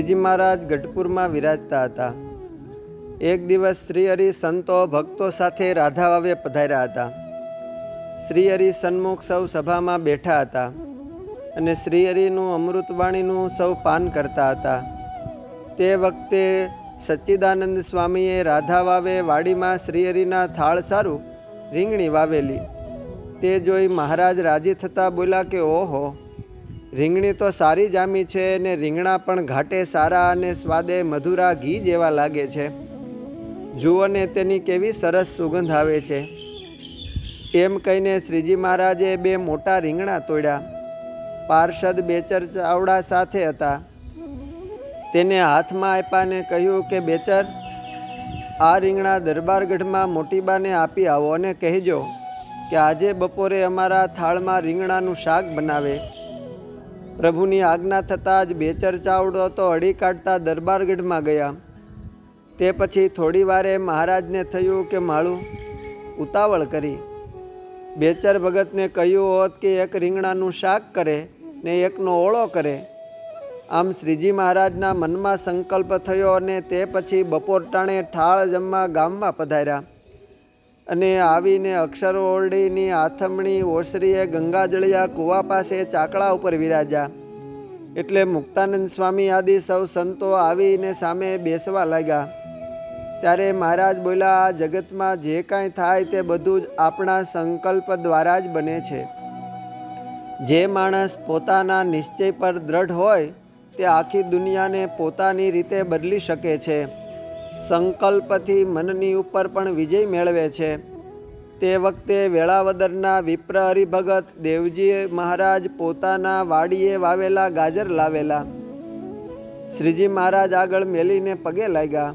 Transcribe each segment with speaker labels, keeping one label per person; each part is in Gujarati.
Speaker 1: શ્રીજી મહારાજ ગઢપુરમાં વિરાજતા હતા. એક દિવસ શ્રીહરિ સંતો ભક્તો સાથે રાધા વાવે પધાર્યા હતા. શ્રીહરિ સન્મુખ સૌ સભામાં બેઠા હતા અને શ્રીહરિનું અમૃતવાણીનું સૌ પાન કરતા હતા. તે વખતે સચ્ચિદાનંદ સ્વામીએ રાધા વાવે વાડીમાં શ્રીહરિના થાળ સારું રીંગણી વાવેલી. તે જોઈ મહારાજ રાજી થતાં બોલ્યા કે, ઓહો રીંગણી તો સારી જામી છે ને રીંગણા પણ ઘાટે સારા અને સ્વાદે મધુરા ઘી જેવા લાગે છે. જુઓ ને તેની કેવી સરસ સુગંધ આવે છે. એમ કહીને શ્રીજી મહારાજે બે મોટા રીંગણા તોડ્યા. પાર્ષદ બેચર ચાવડા સાથે હતા. તેને હાથમાં આપ્યા કહ્યું કે, બેચર, આ રીંગણા દરબારગઢમાં મોટીબાને આપી આવો અને કહેજો કે આજે બપોરે અમારા થાળમાં રીંગણાનું શાક બનાવે. પ્રભુની આજ્ઞા થતાં જ બેચર ચાવડો તો અડી કાઢતા દરબારગઢમાં ગયા. તે પછી થોડી વારે મહારાજને થયું કે, માળું, ઉતાવળ કરી. બેચર ભગતને કહ્યું, હોત કે એક રીંગણાનું શાક કરે ને એકનો ઓળો કરે. આમ શ્રીજી મહારાજના મનમાં સંકલ્પ થયો અને તે પછી બપોર ટાણે ઠાળ જમવા ગામમાં પધાર્યા. અને આવીને અક્ષરો ઓરડીની આથમણી, ઓસરીએ ગંગાજળિયા કૂવા પાસે ચાકડા ઉપર વિરાજ્યા. એટલે મુક્તાનંદ સ્વામી આદિ સૌ સંતો આવીને સામે બેસવા લાગ્યા. ત્યારે મહારાજ બોલ્યા, આ જગતમાં જે કાંઈ થાય તે બધું જ આપણા સંકલ્પ દ્વારા જ બને છે. જે માણસ પોતાના નિશ્ચય પર દ્રઢ હોય, તે આખી દુનિયાને પોતાની રીતે બદલી શકે છે. સંકલ્પથી મનની ઉપર પણ વિજય મેળવે છે. તે વખતે વેળાવદરના વિપ્ર હરિભગત દેવજી મહારાજ પોતાના વાડીએ વાવેલા ગાજર લાવેલા. શ્રીજી મહારાજ આગળ મેલીને પગે લાગ્યા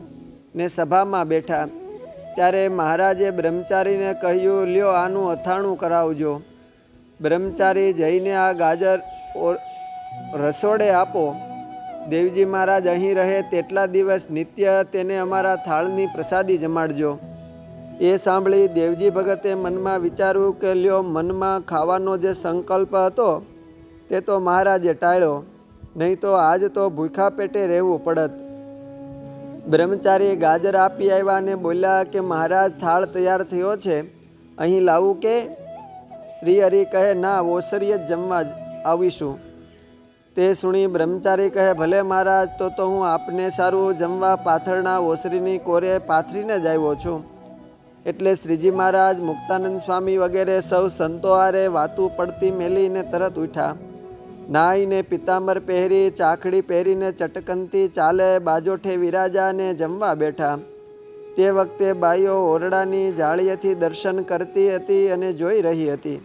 Speaker 1: ને સભામાં બેઠા. ત્યારે મહારાજે બ્રહ્મચારીને કહ્યું, લ્યો આનું અથાણું કરાવજો. બ્રહ્મચારી જઈને આ ગાજર રસોડે આપો. દેવજી મહારાજ અહીં રહે તેટલા દિવસ નિત્ય તેને અમારા થાળની પ્રસાદી જમાડજો. એ સાંભળી દેવજી ભગતે મનમાં વિચાર્યું કે લ્યો મનમાં ખાવાનો જે સંકલ્પ હતો, તે તો મહારાજે ટાળ્યો, નહીં તો આજ તો ભૂખા પેટે રહેવું પડત. બ્રહ્મચારી ગાજર આપી આવ્યા અને બોલ્યા કે મહારાજ, થાળ તૈયાર થયો છે, અહીં લાવું કે? શ્રી હરિ કહે, ના, ઓસરીએ જ જમવા આવીશું. તે સુણી બ્રહ્મચારી કહે, ભલે મહારાજ, તો તો હું આપને સારું જમવા પાથરના ઓસરીની કોરે પાથરીને જ આવ્યો છું. એટલે શ્રીજી મહારાજ મુક્તાનંદ સ્વામી વગેરે સૌ સંતો આરે વાતું પડતી મેલીને તરત ઉઠ્યા. નાહીને પિતાંબર પહેરી, ચાખડી પહેરીને ચટકનથી ચાલે, બાજોઠે વિરાજાને જમવા બેઠા. તે વખતે બાઈઓ ઓરડાની જાળીએથી દર્શન કરતી હતી અને જોઈ રહી હતી.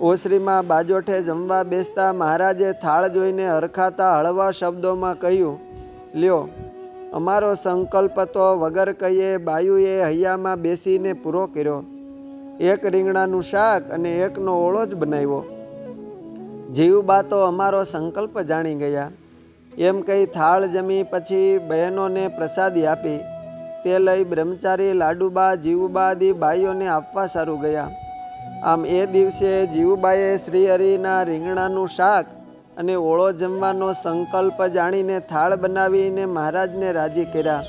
Speaker 1: ઓસરીમાં બાજોઠે જમવા બેસતા મહારાજે થાળ જોઈને હરખાતા હળવા શબ્દોમાં કહ્યું, લ્યો, અમારો સંકલ્પ તો વગર કહીએ બાયુએ હૈયામાં બેસીને પૂરો કર્યો. એક રીંગણાનું શાક અને એકનો ઓળો જ બનાવ્યો. જીવબા તો અમારો સંકલ્પ જાણી ગયા. એમ કહી થાળ જમી પછી બહેનોને પ્રસાદી આપી. તે લઈ બ્રહ્મચારી લાડુબા જીવુબા આદિ બાઈઓને આપવા સારું ગયા. આમ એ દિવસે જીવુબાએ શ્રીહરિના રીંગણાનું શાક અને ઓળો જમવાનો સંકલ્પ જાણીને થાળ બનાવીને મહારાજને રાજી કર્યા.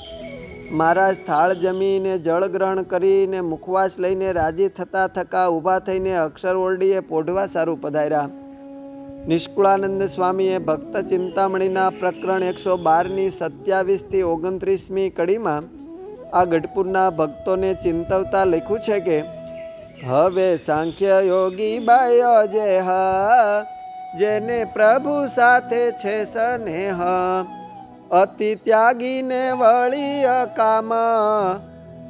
Speaker 1: મહારાજ થાળ જમીને જળ ગ્રહણ કરીને મુખવાસ લઈને રાજી થતા થકા ઊભા થઈને અક્ષર ઓરડીએ પોઢવા સારું પધાર્યા. નિષ્કુળાનંદ સ્વામીએ ભક્ત ચિંતામણીના પ્રકરણ એકસો બારની સત્યાવીસથી ઓગણત્રીસમી કડીમાં આ ગઢપુરના ભક્તોને ચિંતવતા લખ્યું છે કે હવે સાંખ્ય યોગી બાયો જે હા, જેને પ્રભુ સાથે છે સ્નેહ. અતિ ત્યાગીને વળી અકામ,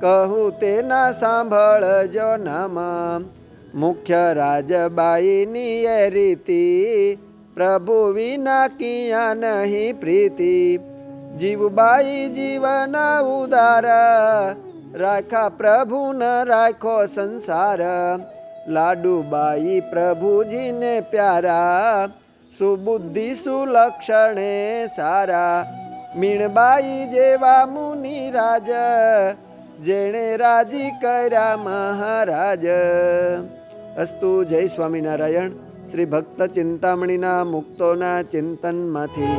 Speaker 1: કહું તેના સાંભળજો નમ. મુખ્ય રાજબાઈની એ રીતિ, પ્રભુ વિના કિયા નહીં પ્રીતિ. જીવબાઈ જીવન ઉદાર રાખા પ્રભુ ન રાખો સંસાર. લાડુબાઈ પ્રભુજીને પ્યારા, સુબુદ્ધિ સુલક્ષણે સારા. મીણબાઈ જેવા મુનિ રાજ, જેણે રાજી કર્યા મહારાજ. અસ્તુ જય સ્વામિનારાયણ. શ્રી ભક્ત ચિંતામણીના મુક્તોના ચિંતનમાંથી.